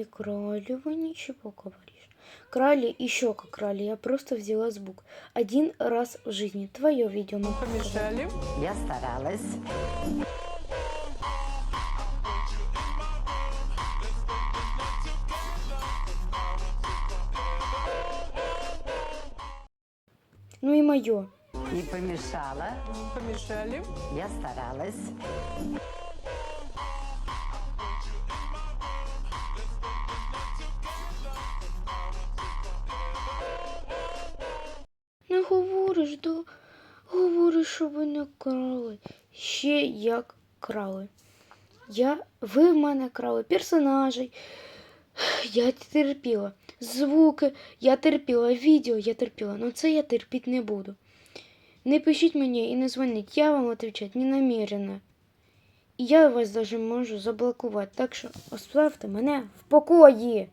моей королевой ничего говоришь. Крали, еще как крали, я просто взяла звук. Один раз в жизни. Твое видео. мы. Помешали. Я старалась. Ну и мое. Не помешала. Помешали. Я старалась. Говориш, да? Говориш, що ви не крали. Ще як крали. Я, ви в мене крали персонажей. Я терпіла. Звуки, я терпіла, відео я терпіла. Но це я терпіти не буду. Не пишіть мені і не дзвоніть, я вам відповідати не намірена. І я вас даже можу заблокувати. Так що оставте мене в покої.